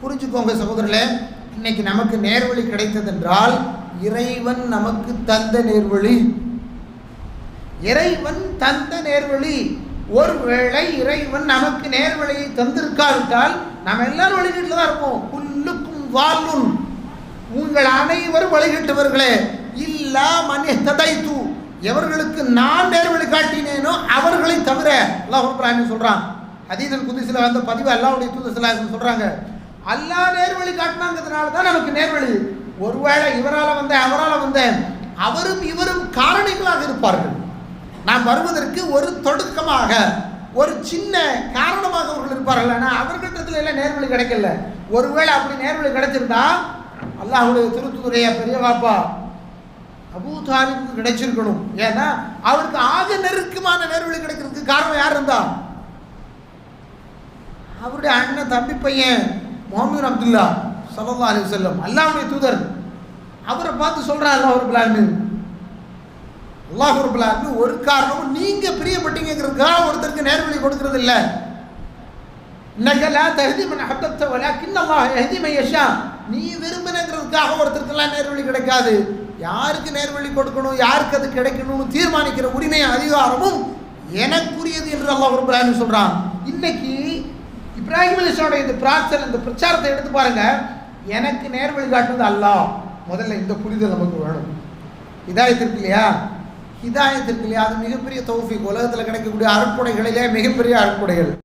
புரிஞ்சுக்கோங்க சகோதரர்களே இன்னைக்கு நமக்கு நேர்வழி கிடைத்ததென்றால் இறைவன் நமக்கு தந்த நேர்வழி. இறைவன் தந்த நேர்வழி. ஒருவேளை இறைவன் நமக்கு நேர்வழியை தந்திருக்காவிட்டால் நாம் எல்லாரும் வழிகட்டில் தான் இருப்போம். புல்லுக்கும் வாழும் உங்கள் அனைவரும் வழிகட்டவர்களே இல்லா மன்யத்ததை தூ எவர்களுக்கு நான் நேர்வழி காட்டினேனோ அவர்களை தவிர அல்லாஹ் சொல்கிறான் அதீதன் குதிசில வந்த பதிவு அல்லாவுடைய தூதசிலாசன் சொல்கிறாங்க அல்லா நேர்வழி காட்டினாங்கிறதுனால தான் நமக்கு நேர்வழி. ஒருவேளை இவரால் வந்தேன் அவரால் வந்தேன். அவரும் இவரும் காரணிகளாக இருப்பார்கள். நாம் வருவதற்கு ஒரு தொடக்கமாக ஒரு சின்ன காரணமாக அவர்கள் இருப்பார்கள். ஆனால் அவர்களிடத்துல எல்லாம் நேர்வழி கிடைக்கல. ஒருவேளை அப்படி நேர்வழி கிடைச்சிருந்தா அல்லாஹுடைய திருத்துறைய பெரிய பாப்பா அபூ கிடைச்சிருக்கணும். ஏன்னா அவருக்கு ஆக நெருக்கமான நேர்வழி கிடைக்கிறதுக்கு காரணம் யார் இருந்தா? அவருடைய அண்ணன் தம்பி பையன். முகமது அப்துல்லா சல்லா அலி செல்லம் அல்லாஹுடைய தூதர். அவரை பார்த்து சொல்கிறார் அல்லாஹ் ஒரு பிளான் அல்லாஹ் ஒரு பிளான் ஒரு காரணமும் நீங்க பிரியப்பட்டீங்கிறதுக்காக ஒருத்தருக்கு நேர்வழி கொடுக்கறது இல்ல. இன்னக்கலா தகுதி மன் அஹபத்த வலாக்கின் அல்லாஹ் நீ விரும்பினங்கிறதுக்காக ஒருத்தருக்கெல்லாம் நேர்வழி கிடைக்காது. யாருக்கு நேர்வழி கொடுக்கணும் யாருக்கு அது கிடைக்கணும்னு தீர்மானிக்கிற உரிமை அதிகாரமும் எனக்குரியது என்று அல்லாஹ் ஒரு பிளான் சொல்றான். இன்னைக்கு இப்ராஹிம் அலிஸ்லாவோட இந்த பிரார்த்தனை இந்த பிரச்சாரத்தை எடுத்து பாருங்க. எனக்கு நேர் வழிகாட்டுவது அல்லாஹ். முதல்ல இந்த புரிதல் நமக்கு வேணும். இதாயத்திற்கு இல்லையா? இதாயத்திற்கு இல்லையா? அது மிகப்பெரிய தௌஃபிக். உலகத்தில் கிடைக்கக்கூடிய அருட்கொடைகளிலே மிகப்பெரிய அருட்கொடைகள்.